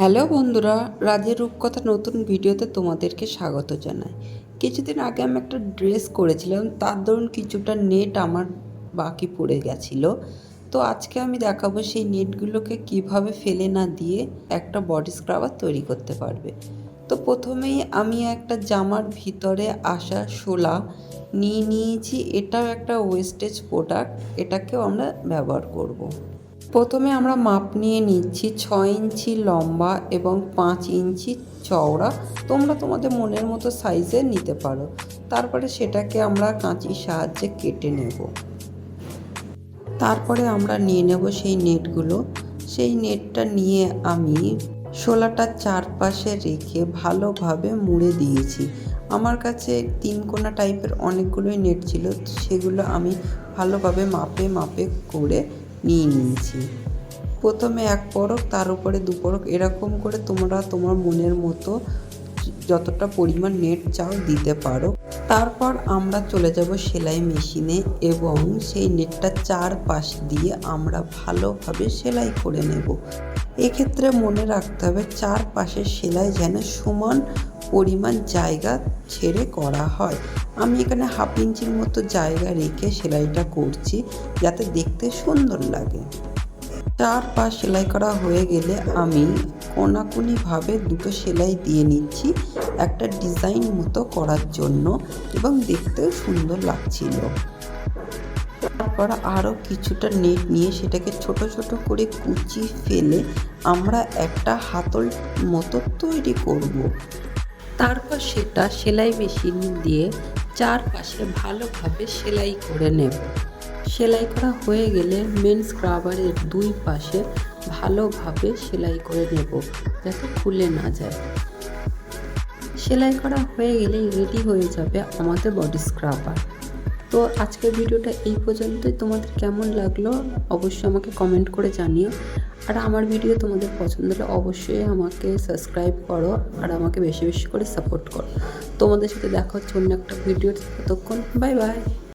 Hello বন্ধুরা রাজের রূপকথা নতুন ভিডিওতে তোমাদেরকে স্বাগত জানাই। কিছুদিন আগে আমি একটা ড্রেস করেছিলাম, তার দরুন কিছুটা নেট আমার বাকি পড়ে গেছিল। তো আজকে আমি দেখাবো সেই নেটগুলোকে কীভাবে ফেলে না দিয়ে একটা বডি স্ক্রাবার তৈরি করতে পারবে। তো প্রথমেই আমি একটা জামার ভিতরে আসা শোলা নিয়ে নিয়েছি, এটাও একটা ওয়েস্টেজ প্রোডাক্ট, এটাকেও আমরা ব্যবহার করব। প্রথমে আমরা মাপ নিয়ে নিচ্ছি ছয় ইঞ্চি লম্বা এবং পাঁচ ইঞ্চি চওড়া। তোমরা তোমাদের মনের মতো সাইজে নিতে পারো। তারপরে সেটাকে আমরা কাঁচির সাহায্যে কেটে নেব। তারপরে আমরা নিয়ে নেব সেই নেটগুলো সেই নেটটা নিয়ে আমি শোলাটার চারপাশে রেখে ভালোভাবে মুড়ে দিয়েছি। আমার কাছে তিন কোনা টাইপের অনেকগুলোই নেট ছিল, সেগুলো আমি ভালোভাবে মাপে মাপে করে নিয়ে নিয়েছি। প্রথমে এক পরক, তার উপরে দু পরক, এরকম করে তোমরা তোমার মনের মতো যতটা পরিমাণ নেট চাও দিতে পারো, তারপর আমরা চলে যাব সেলাই মেশিনে এবং সেই নেটটা চার পাশ দিয়ে আমরা ভালোভাবে সেলাই করে নেব। এক্ষেত্রে মনে রাখতে হবে চার পাশের সেলাই যেন সমান পরিমাণ জায়গা ছেড়ে করা হয়। আমি এখানে হাফ ইঞ্চির মতো জায়গা রেখে সেলাইটা করছি, যাতে দেখতে সুন্দর লাগে। চার পাশ সেলাই করা হয়ে গেলে আমি কোনাকুনিভাবে দুটো সেলাই দিয়ে নিচ্ছি একটা ডিজাইন মতো করার জন্য এবং দেখতেও সুন্দর লাগছিল তারপর আরও কিছুটা নেট নিয়ে সেটাকে ছোট ছোট করে কুচি ফেলে আমরা একটা হাতল মতো তৈরি করব। তারপর সেটা সেলাই মেশিন দিয়ে চারপাশে ভালোভাবে সেলাই করে নেব সেলাই করা হয়ে গেলে মেন স্ক্রাবারের দুই পাশে ভালোভাবে সেলাই করে নেব, যাতে খুলে না যায়। সেলাই করা হয়ে গেলেই রেডি হয়ে যাবে আমাদের বডি স্ক্রাবার তো আজকের ভিডিওটা এই পর্যন্তই। তোমাদের কেমন লাগল অবশ্যই আমাকে কমেন্ট করে জানিও। আর আমার ভিডিও তোমাদের পছন্দ হলে অবশ্যই আমাকে সাবস্ক্রাইব করো আর আমাকে বেশি বেশি করে সাপোর্ট করো। তোমাদের সাথে দেখা হচ্ছে অন্য একটা ভিডিও ততক্ষণ বাই বাই